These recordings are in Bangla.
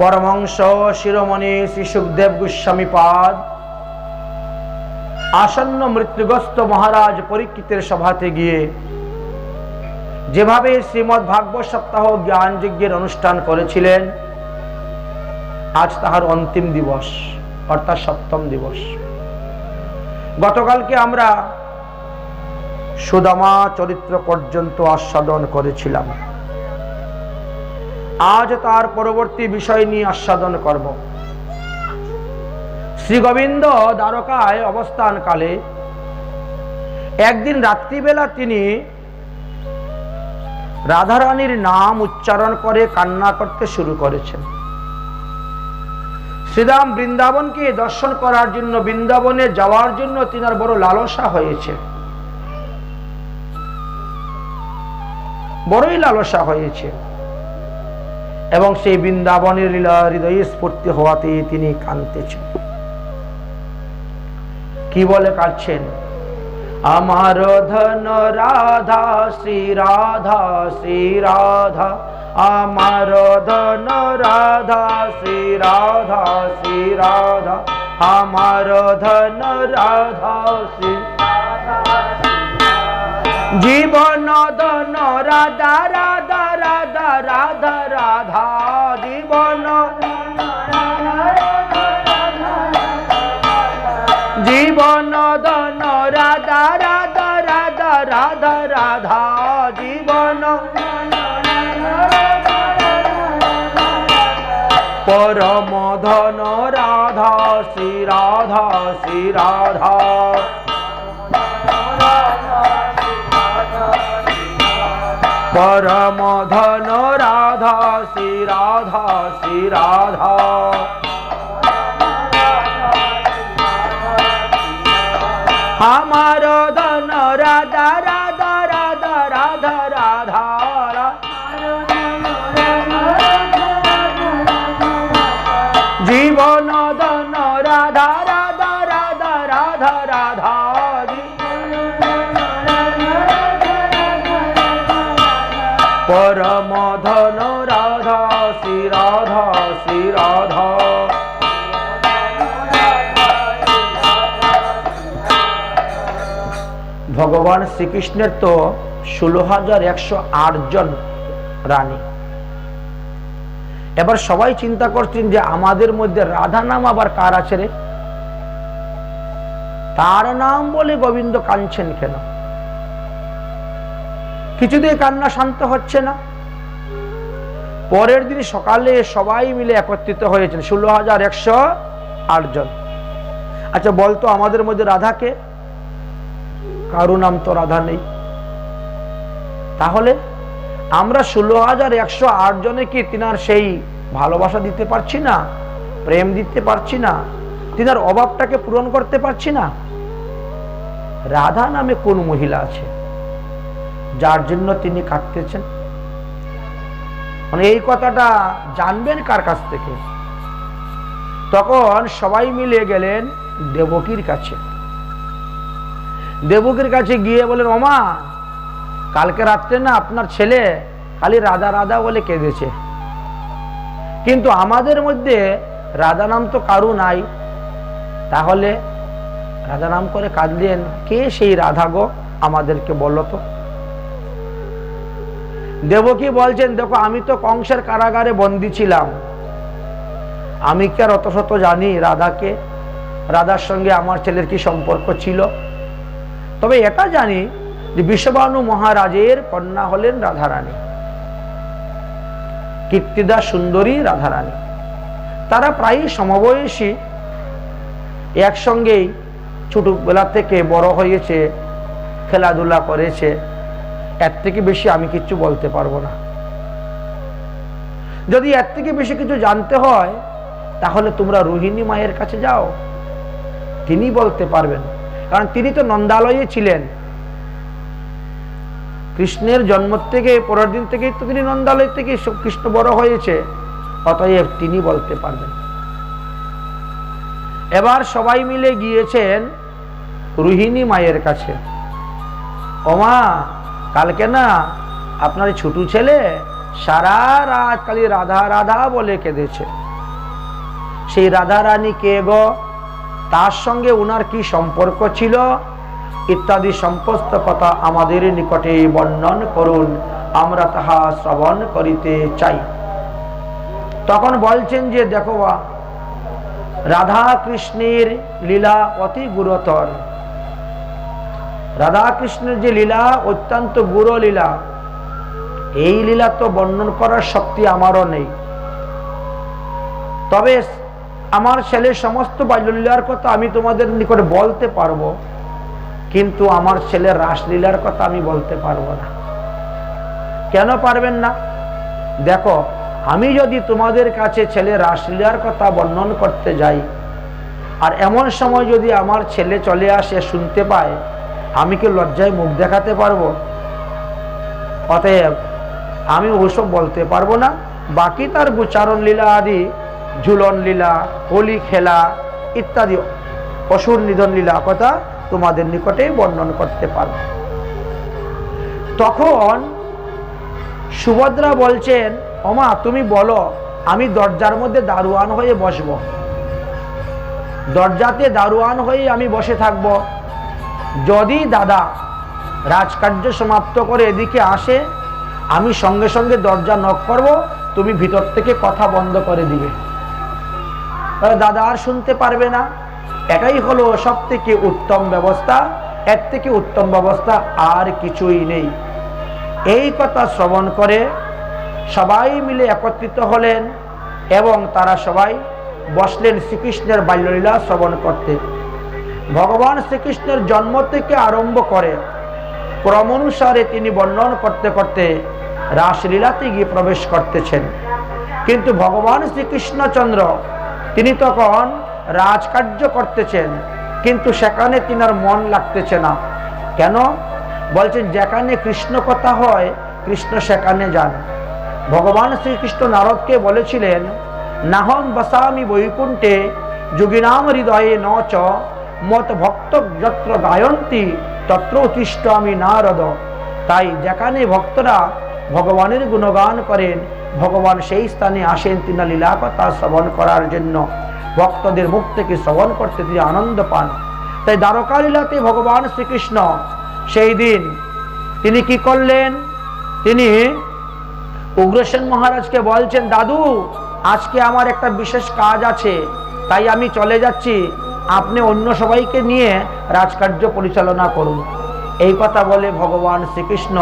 পরমংশ শিরোমণি শ্রী সুখদেব গোস্বামী পাদ। আসন্ন মৃত্যুগ্রস্ত মহারাজ পরীক্ষিতের সভাতে গিয়ে যেভাবে শ্রীমৎ ভাগবত সপ্তাহ জ্ঞান যজ্ঞের অনুষ্ঠান করেছিলেন, আজ তাহার অন্তিম দিবস, অর্থাৎ সপ্তম দিবস। গতকালকে আমরা সুদামা চরিত্র পর্যন্ত আস্বাদন করেছিলাম। আজ তার পরবর্তী বিষয় নিয়ে আস্বাদন করব। শ্রী গোবিন্দ দ্বারকায় অবস্থানকালে একদিন রাত্রিবেলা তিনি রাধারানীর নাম উচ্চারণ করে কান্না করতে শুরু করেছেন। শ্রীরাম বৃন্দাবনকে দর্শন করার জন্য বৃন্দাবনে যাওয়ার জন্য তিনার বড় লালসা হয়েছে। বড়ই লালসা হয়েছে। এবং সেই বৃন্দাবনের হৃদয়ে স্ফূর্তি হওয়াতে তিনি কাঁদতেছেন। কি বলে কাঁদছেন? আমার ধন রাধা শ্রী রাধা শ্রী রাধা, আমার ধন রাধা শ্রী রাধা শ্রী রাধা, আমার ধন রাধা শ্রী জীবন দন, রাধা রাধা রাধা রাধা রাধা, জীবন। জীবন দন, রাধা রাধা রাধা রাধা রাধা, জীবন। পরম ধন, রাধা, শ্রী রাধা শ্রী রাধা। পরম ধন রাধা শ্রী রাধা শ্রী রাধা আমার ধন রাধা ভগবান শ্রীকৃষ্ণের তো ষোলো হাজার একশো জন রানী। এবার সবাই চিন্তা করছেন যে আমাদের মধ্যে রাধা নাম আবার কার আছে রে? তার নাম বলে গোবিন্দ কাঁদছেন কেন? কিছুতেই কান্না শান্ত হচ্ছে না। পরের দিন সকালে সবাই মিলে একত্রিত হয়েছেন, ষোলো হাজার একশো আট জন। আচ্ছা বলতো আমাদের মধ্যে রাধাকে? কারও নাম তো রাধা নেই। তাহলে আমরা ষোলো হাজার একশো আট জনে কি তিনার সেই ভালোবাসা দিতে পারছি না, প্রেম দিতে পারছি না, তিনার অভাবটাকে পূরণ করতে পারছি না। রাধা নামে কোন মহিলা আছে, যার জন্য তিনি কাঁদতেছেন? মানে এই কথাটা জানবেন কার কাছ থেকে? তখন সবাই মিলে গেলেন দেবকীর কাছে। দেবকীর কাছে গিয়ে বলেন, ওমা, কালকে রাত্রে না আপনার ছেলে খালি রাধা রাধা বলে কেঁদেছে। কিন্তু আমাদের মধ্যে রাধা নাম তো কারু নাই। তাহলে রাধা নাম করে কাঁদলেন, কে সেই রাধা গো আমাদেরকে বলল তো? দেবকী বলছেন, দেখো, আমি তো কংসের কারাগারে বন্দি ছিলাম। আমি কি আর অত শত জানি রাধাকে? রাধার সঙ্গে আমার ছেলের কি সম্পর্ক ছিল? তবে এটা জানি যে বিশ্ববানু মহারাজের কন্যা হলেন রাধারানী। কীর্তিদা সুন্দরী রাধারানী। তারা প্রায় সমবয়সী। একসঙ্গেই ছোটবেলা থেকে বড় হয়েছে, খেলাধুলা করেছে। এর থেকে বেশি আমি কিচ্ছু বলতে পারব না। যদি এর থেকে বেশি কিছু জানতে হয়, তাহলে তোমরা রোহিণী মায়ের কাছে যাও। তিনি বলতে পারবেন কারণ তিনি তো নন্দালয়ে ছিলেন। কৃষ্ণের জন্ম থেকে, পরের দিন থেকেই তো তিনি নন্দালয় থেকে কৃষ্ণ বড় হয়েছে। অতএব তিনি বলতে পারবেন এবার সবাই মিলে গিয়েছেন রোহিণী মায়ের কাছে। ওমা, কালকে না আপনার ছোট ছেলে সারা রাত খালি রাধা রাধা বলে কেঁদেছে। সেই রাধা রানী কে গো? তার সঙ্গে উনার কি সম্পর্ক ছিল? ইত্যাদি সমস্ত কথা আমাদের নিকটে বর্ণন করুন। আমরা তাহা শ্রবণ করিতে চাই। তখন বলছেন যে, দেখো রাধা কৃষ্ণের লীলা অতি গুরুতর। রাধা কৃষ্ণের যে লীলা, অত্যন্ত গুরু লীলা, এই লীলা তো বর্ণন করার শক্তি আমারও নেই। তবে আমার ছেলের সমস্ত বাল্যলীলার কথা আমি তোমাদের নিকটে বলতে পারব, কিন্তু আমার ছেলের রাসলীলার কথা আমি বলতে পারব না। কেন পারবেন না? দেখো, আমি যদি তোমাদের কাছে ছেলে রাসলীলার কথা বর্ণন করতে যাই, আর এমন সময় যদি আমার ছেলে চলে আসে শুনতে পায়, আমি কি লজ্জায় মুখ দেখাতে পারব? অতএব আমি ওসব বলতে পারব না। বাকি তার গুচারণ লীলা আদি ঝুলন লীলা, হোলি খেলা ইত্যাদি অসুর নিধন লীলা কথা তোমাদের নিকটে বর্ণন করতে পারব। তখন সুভদ্রা বলছেন অমা তুমি বলো, আমি দরজার মধ্যে দারোয়ান হয়ে বসব। দরজাতে দারোয়ান হয়ে আমি বসে থাকব। যদি দাদা রাজকার্য সমাপ্ত করে এদিকে আসে, আমি সঙ্গে সঙ্গে দরজা নক করব, তুমি ভিতর থেকে কথা বন্ধ করে দিবে। তাহলে দাদা আর শুনতে পারবে না। এটাই হলো সব থেকে উত্তম ব্যবস্থা। এর থেকে উত্তম ব্যবস্থা আর কিছুই নেই। এই কথা শ্রবণ করে সবাই মিলে একত্রিত হলেন এবং তারা সবাই বসলেন শ্রীকৃষ্ণের বাল্যলীলা শ্রবণ করতে। ভগবান শ্রীকৃষ্ণের জন্ম থেকে আরম্ভ করে ক্রম অনুসারে তিনি বর্ণন করতে করতে রাসলীলাতে গিয়ে প্রবেশ করতেছেন। কিন্তু ভগবান শ্রীকৃষ্ণচন্দ্র তিনি তখন রাজকার্য করতেছেন, কিন্তু সেখানে তিনার মন লাগতেছে না। কেন? বলছেন, যেখানে কৃষ্ণ কথা হয়, কৃষ্ণ সেখানে যান। ভগবান শ্রীকৃষ্ণ নারদকে বলেছিলেন নাহম বসামি বৈকুণ্ঠে, যোগিনাম হৃদয়ে ন চ মত ভক্ত যত্র গায়ন্তী, তত্র উতিষ্ঠ আমি নারদ। তাই যেখানে ভক্তরা ভগবানের গুণগান করেন ভগবান সেই স্থানে আসেন, তিনি লীলা কথা শ্রবণ করার জন্য। ভক্তদের মুখ থেকে শ্রবণ করতে তিনি আনন্দ পান। তাই দ্বারকা লীলাতে ভগবান শ্রীকৃষ্ণ সেই দিন তিনি কি করলেন? তিনি উগ্রসেন মহারাজকে বলছেন, দাদু, আজকে আমার একটা বিশেষ কাজ আছে। তাই আমি চলে যাচ্ছি। আপনি অন্য সবাইকে নিয়ে রাজকার্য পরিচালনা করুন। এই কথা বলে ভগবান শ্রীকৃষ্ণ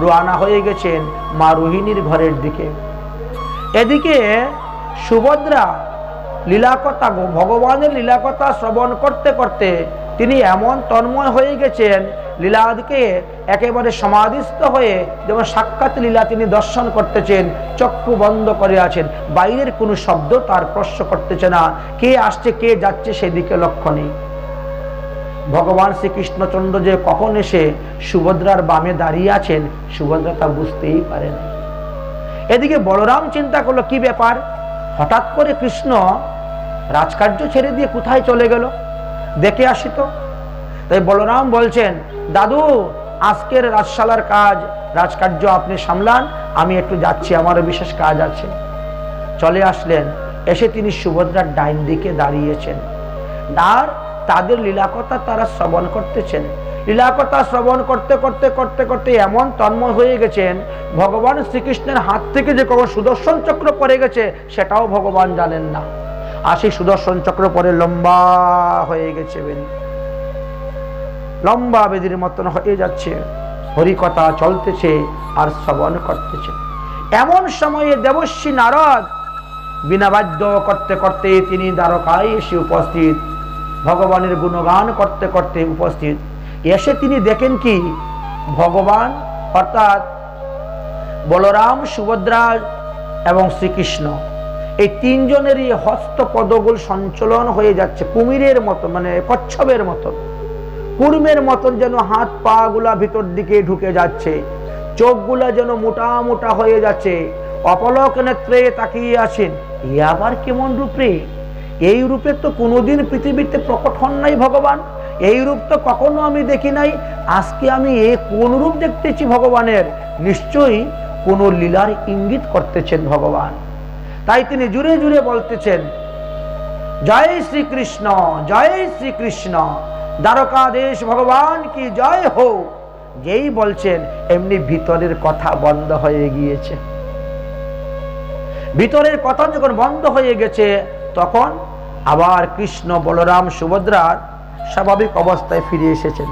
রোয়ানা হয়ে গেছেন মা রোহিণীর ঘরের দিকে। এদিকে সুভদ্রা লীলাকথা, ভগবানের লীলাকথা শ্রবণ করতে করতে তিনি এমন তন্ময় হয়ে গেছেন, লীলাদিকে একেবারে সমাধিস্থ হয়ে যেমন সাক্ষাৎ লীলা তিনি দর্শন করতেছেন, চক্ষু বন্ধ করে আছেন, বাইরের কোনো শব্দ তার প্রশ্ন করতেছে না, কে আসছে, কে যাচ্ছে সেদিকে লক্ষ্য নেই। ভগবান শ্রীকৃষ্ণচন্দ্র যে কখন এসে সুভদ্রার বামে দাঁড়িয়ে আছেন, সুভদ্রা তা বুঝতেই পারেন। এদিকে বলরাম চিন্তা করল, কি ব্যাপার? হঠাৎ করে কৃষ্ণ রাজকার্য ছেড়ে দিয়ে কোথায় চলে গেল? দেখে আসি তো। তাই বলরাম বলছেন, দাদু, আজকের রাজশালার কাজ, রাজকার্য আপনি সামলান, আমি একটু যাচ্ছি, আমারও বিশেষ কাজ আছে। চলে আসলেন, এসে তিনি সুভদ্রার ডাইন দিকে দাঁড়িয়েছেন। আর তাদের লীলাকথা তারা শ্রবণ করতেছেন। লীলাকথা শ্রবণ করতে করতে করতে করতে এমন তন্ময় হয়ে গেছেন, ভগবান শ্রীকৃষ্ণের হাত থেকে যে কখন সুদর্শন চক্র পড়ে গেছে, সেটাও ভগবান জানেন না। আর সেই সুদর্শন চক্র পরে লম্বা হয়ে গেছে বেনি। লম্বা বেদির মতন হয়ে যাচ্ছে। হরিকথা চলতেছে আর শ্রবণ করতেছে। এমন সময়ে দেবশ্রী নারদ বিনা বাদ্য করতে করতে তিনি দ্বারকায় এসে উপস্থিত। ভগবানের গুণগান করতে করতে উপস্থিত। এসে তিনি দেখেন কি? ভগবান, অর্থাৎ বলরাম, সুভদ্রা এবং শ্রীকৃষ্ণ, এই তিনজনেরই হস্ত পদগুল সঞ্চলন হয়ে যাচ্ছে কুমিরের মতো মানে কচ্ছপের মতন কুর্মের মতন যেন হাত পা গুলা ভিতর দিকে ঢুকে যাচ্ছে, চোখগুলা যেন মোটা মোটা হয়ে যাচ্ছে, অপলক নেত্রে তাকিয়ে আছেন। এ আবার কেমন রূপে? এই রূপে তো কোনোদিন পৃথিবীতে প্রকট হন নাই ভগবান। এই রূপ তো কখনো আমি দেখি নাই। আজকে আমি এ কোন রূপ দেখতেছি ভগবানের? নিশ্চয়ই কোন লীলার ইঙ্গিত করতেছেন ভগবান। তাই তিনি জুড়ে জুড়ে বলতেছেন, জয় শ্রীকৃষ্ণ জয় শ্রীকৃষ্ণ। দ্বারকাদেশ ভগবান কি জয় হোক। যেই বলছেন, এমনি ভিতরের কথা বন্ধ হয়ে গিয়েছে। ভিতরের কথা যখন বন্ধ হয়ে গেছে, তখন আবার কৃষ্ণ বলরাম সুভদ্রার স্বাভাবিক অবস্থায় ফিরে এসেছেন।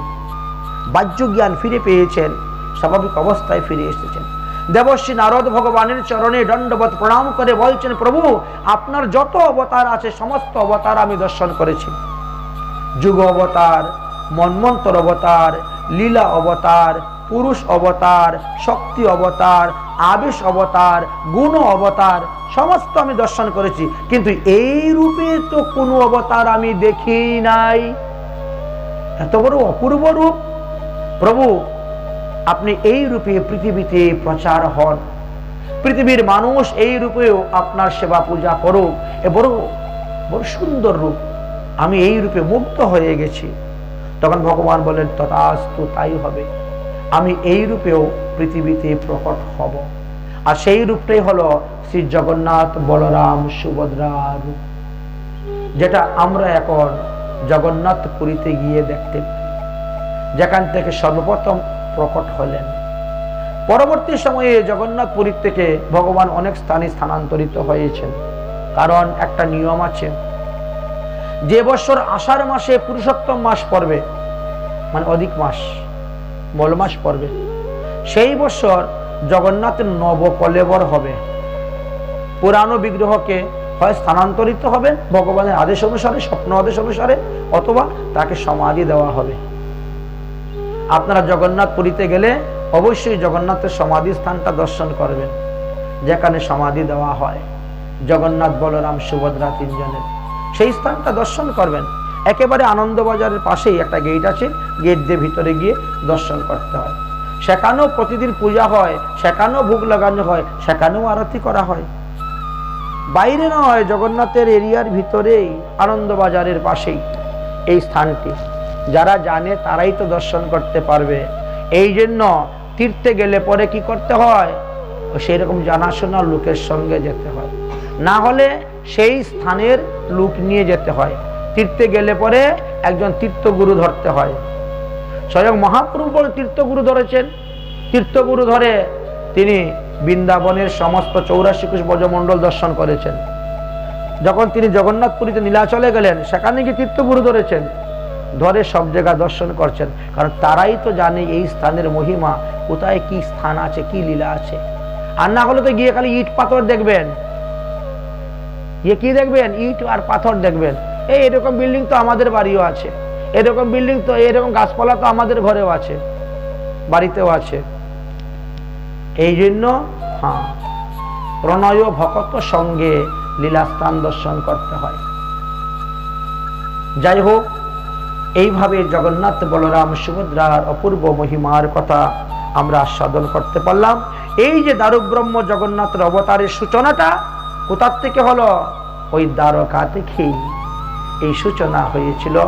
বাহ্য জ্ঞান ফিরে পেয়েছেন, স্বাভাবিক অবস্থায় ফিরে এসেছেন। দেবশ্রী নারদ ভগবানের চরণে দণ্ডবত প্রণাম করে বলছেন, প্রভু, আপনার যত অবতার আছে, সমস্ত অবতার আমি দর্শন করেছি। যুগ অবতার, মন্মন্তর অবতার, লীলা অবতার, পুরুষ অবতার, শক্তি অবতার, আবেশ অবতার, গুণ অবতার, সমস্ত আমি দর্শন করেছি। কিন্তু এই রূপে তো কোনো অবতার আমি দেখি নাই। এত বড় অপূর্ব রূপ প্রভু, আপনি এই রূপে পৃথিবীতে প্রচার হন। পৃথিবীর মানুষ এই রূপেও আপনার সেবা পূজা করুক এ বড় বড় সুন্দর রূপ। আমি এই রূপে মুগ্ধ হয়ে গেছি। তখন ভগবান বলেন, তথাস্তু তাই হবে। আমি এই রূপেও পৃথিবীতে প্রকট হব। আর সেই রূপটাই হলো শ্রী জগন্নাথ বলরাম সুভদ্রা রূপ, যেটা আমরা এখন জগন্নাথ পুরীতে গিয়ে দেখতে যেখান থেকে সর্বপ্রথম প্রকট হলেন। পরবর্তী সময়ে জগন্নাথ পুরীর থেকে ভগবান অনেক স্থানে স্থানান্তরিত হয়েছেন। কারণ একটা নিয়ম আছে, যে বছর আষাঢ় মাসে পুরুষোত্তম মাস পড়বে মানে অধিক মাস মল মাস পড়বে, সেই বছর জগন্নাথের নবকলেবর হবে। পুরানো বিগ্রহকে হয় স্থানান্তরিত হবে, ভগবানের আদেশ অনুসারে, স্বপ্ন আদেশ অনুসারে, অথবা তাকে সমাধি দেওয়া হবে। আপনারা জগন্নাথ পুরীতে গেলে অবশ্যই জগন্নাথের সমাধি স্থানটা দর্শন করবেন, যেখানে সমাধি দেওয়া হয়। জগন্নাথ, বলরাম, সুভদ্রা তিনজনের। সেই স্থানটা দর্শন করবেন। একেবারে আনন্দবাজারের পাশেই একটা গেট আছে গেট দিয়ে ভিতরে গিয়ে দর্শন করতে হয়। সেখানেও প্রতিদিন পূজা হয়, সেখানেও ভোগ লাগানো হয়, সেখানেও আরতি করা হয়। বাইরে নয়, জগন্নাথের এরিয়ার ভিতরেই, আনন্দবাজারের পাশেই এই স্থানটি। যারা জানে তারাই তো দর্শন করতে পারবে। এই জন্য তীর্থে গেলে পরে কি করতে হয়? সেই রকম জানাশোনা লোকের সঙ্গে যেতে হয়। না হলে সেই স্থানের লোক নিয়ে যেতে হয়। তীর্থে গেলে পরে একজন তীর্থগুরু ধরতে হয়। স্বয়ং মহাপ্রভু তীর্থগুরু ধরেছেন। তীর্থগুরু ধরে তিনি বৃন্দাবনের সমস্ত চৌরাশি কুশ ব্রজমণ্ডল দর্শন করেছেন। যখন তিনি জগন্নাথপুরীতে নীলাচলে গেলেন, সেখানে গিয়ে তীর্থগুরু ধরেছেন। ধরে সব জায়গা দর্শন করছেন। কারণ তারাই তো জানে এই স্থানের মহিমা, কোথায় কি স্থান আছে, কি লীলা আছে। আর না হলে তো গিয়ে খালি ইট পাথর দেখবেন। গিয়ে কি দেখবেন? ইট আর পাথর দেখবেন। এই এরকম বিল্ডিং তো আমাদের বাড়িও আছে। এরকম বিল্ডিং তো, এরকম গাছপালা তো আমাদের ঘরেও আছে, বাড়িতেও আছে। এই জন্য হ্যাঁ প্রণয় ভকত সঙ্গে লীলাস্থান দর্শন করতে হয়। যাই হোক, এইভাবে জগন্নাথ বলরাম সুভদ্রার অপূর্ব মহিমার কথা আমরা আস্বাদন করতে পারলাম। এই যে দারুব্রহ্ম জগন্নাথের অবতারের সূচনাটা, কোথার থেকে হলো? ওই দ্বারকা থেকেই। এই সূচনা হয়েছিল।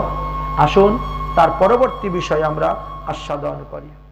আসুন, তার পরবর্তী বিষয় আমরা আস্বাদন করি।